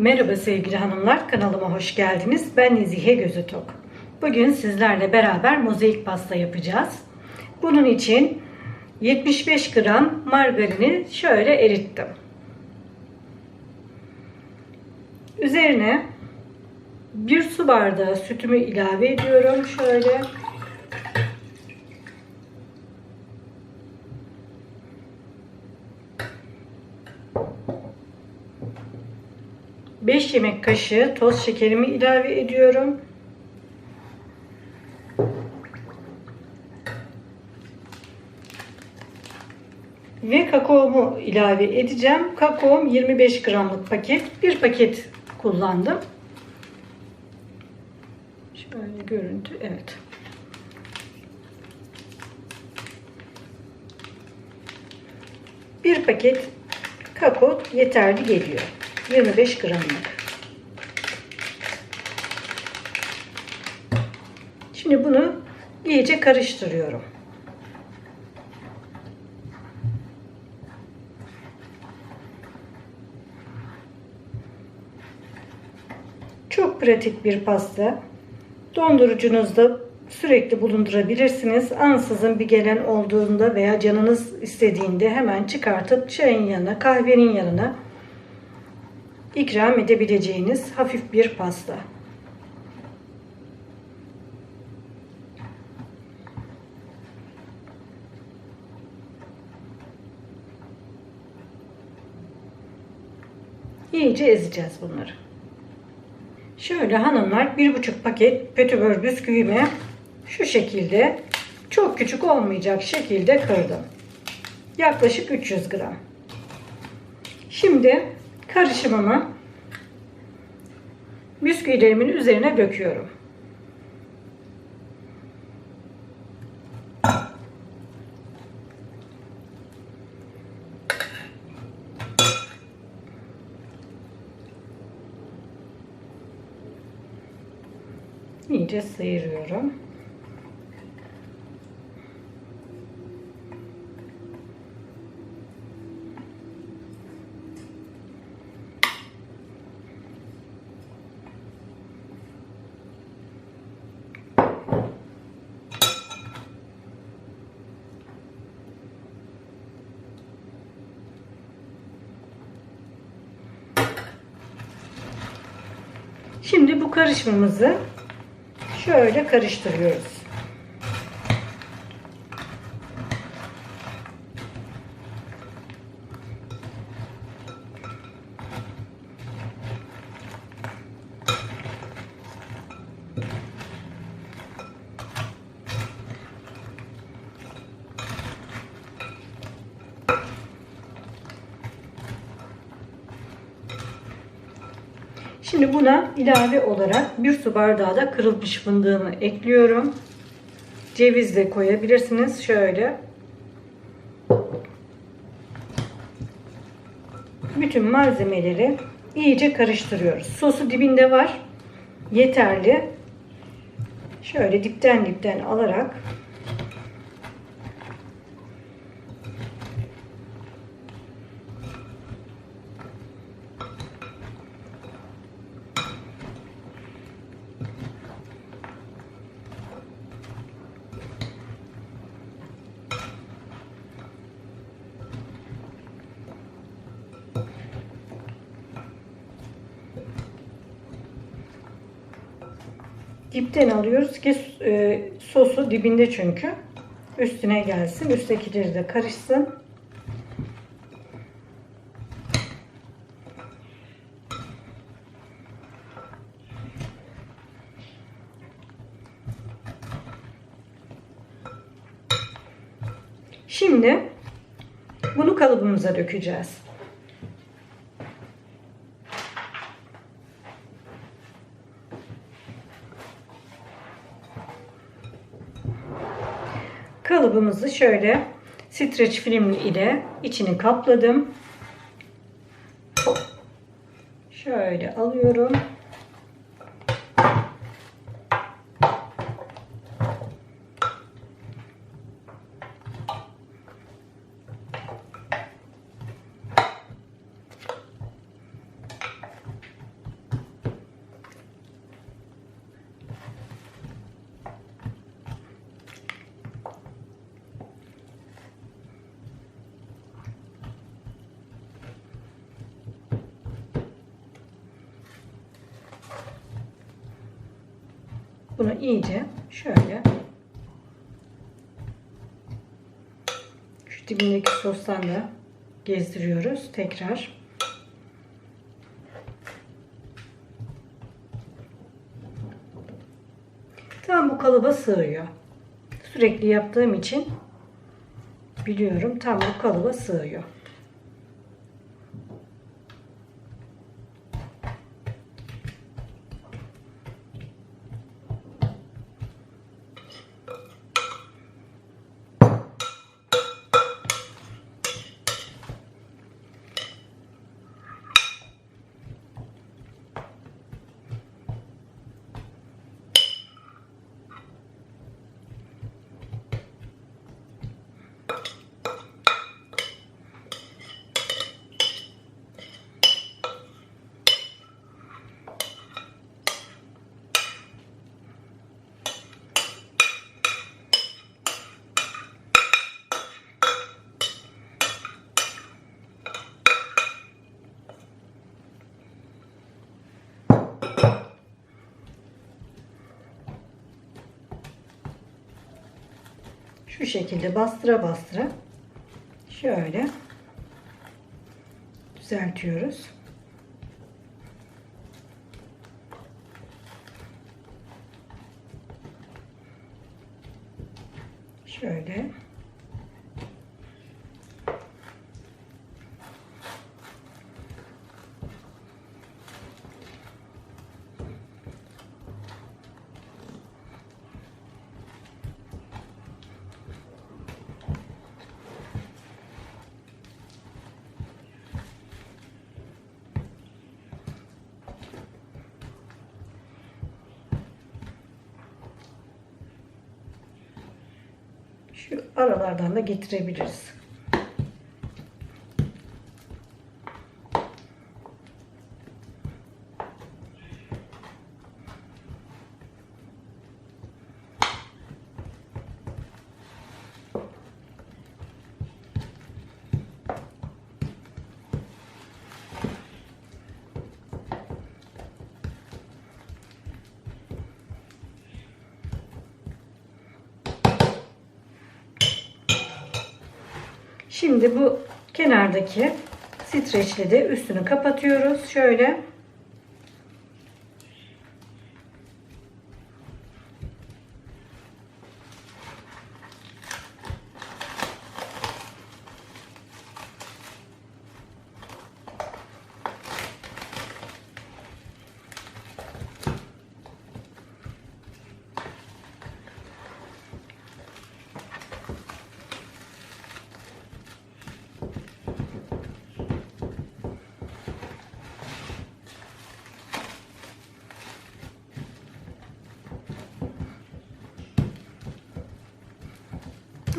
Merhaba sevgili hanımlar, kanalıma hoş geldiniz. Ben Nezihe Gözütok. Bugün sizlerle beraber mozaik pasta yapacağız. Bunun için 75 gram margarini şöyle erittim. Üzerine bir su bardağı sütümü ilave ediyorum. Şöyle 5 yemek kaşığı toz şekerimi ilave ediyorum. Ve kakaomu ilave edeceğim. Kakaom 25 gramlık paket. Bir paket kullandım. Şöyle görüntü. Evet. Bir paket kakao yeterli geliyor. 25 gramlık. Şimdi bunu iyice karıştırıyorum. Çok pratik bir pasta. Dondurucunuzda sürekli bulundurabilirsiniz. Ansızın bir gelen olduğunda veya canınız istediğinde hemen çıkartıp çayın yanına, kahvenin yanına ikram edebileceğiniz hafif bir pasta. İyice ezeceğiz bunları. Şöyle hanımlar bir buçuk paket pötibör bisküvimi şu şekilde çok küçük olmayacak şekilde kırdım. Yaklaşık 300 gram. Şimdi karışımımı bisküvilerimin üzerine döküyorum. İyice sıyırıyorum. Şimdi bu karışımımızı şöyle karıştırıyoruz. Şimdi buna ilave olarak bir su bardağı da kırılmış fındığımı ekliyorum. Ceviz de koyabilirsiniz. Şöyle. Bütün malzemeleri iyice karıştırıyoruz. Sosu dibinde var. Yeterli. Şöyle dipten dipten alarak dipten alıyoruz ki e, sosu dibinde çünkü üstüne gelsin. Üsttekileri de karışsın. Şimdi bunu kalıbımıza dökeceğiz. Kalıbımızı şöyle streç film ile içini kapladım. Şöyle alıyorum. Bunu iyice şöyle şu dibindeki sostan da gezdiriyoruz tekrar. Tam bu kalıba sığıyor. Sürekli yaptığım için biliyorum tam bu kalıba sığıyor. Şu şekilde bastıra bastıra şöyle düzeltiyoruz. Şöyle. Aralardan da getirebiliriz. Şimdi bu kenardaki streçle de üstünü kapatıyoruz. Şöyle.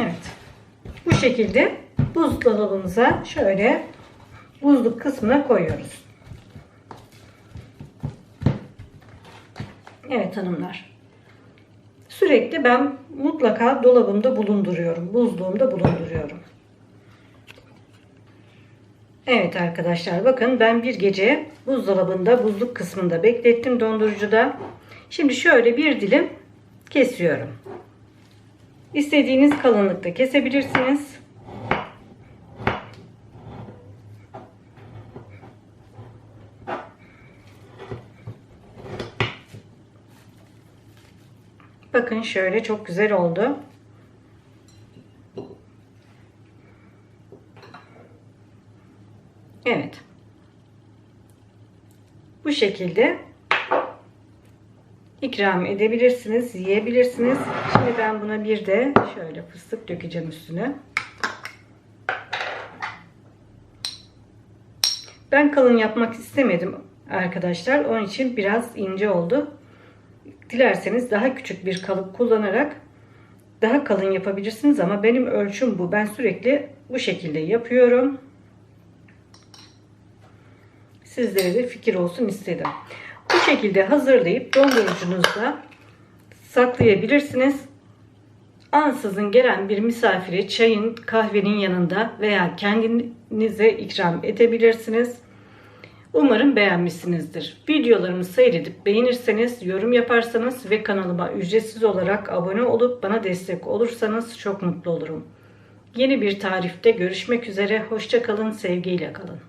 Evet. Bu şekilde buzdolabımıza şöyle buzluk kısmına koyuyoruz. Evet hanımlar. Sürekli ben mutlaka dolabımda bulunduruyorum. Buzluğumda bulunduruyorum. Evet arkadaşlar bakın ben bir gece buzdolabında buzluk kısmında beklettim dondurucuda. Şimdi şöyle bir dilim kesiyorum. İstediğiniz kalınlıkta kesebilirsiniz. Bakın şöyle çok güzel oldu. Evet. Bu şekilde ikram edebilirsiniz, yiyebilirsiniz. Şimdi ben buna bir de şöyle fıstık dökeceğim üstüne. Ben kalın yapmak istemedim arkadaşlar. Onun için biraz ince oldu. Dilerseniz daha küçük bir kalıp kullanarak daha kalın yapabilirsiniz ama benim ölçüm bu. Ben sürekli bu şekilde yapıyorum. Sizlere de fikir olsun istedim. Bu şekilde hazırlayıp dondurucunuzda saklayabilirsiniz. Ansızın gelen bir misafire çayın, kahvenin yanında veya kendinize ikram edebilirsiniz. Umarım beğenmişsinizdir. Videolarımı seyredip beğenirseniz, yorum yaparsanız ve kanalıma ücretsiz olarak abone olup bana destek olursanız çok mutlu olurum. Yeni bir tarifte görüşmek üzere. Hoşça kalın, sevgiyle kalın.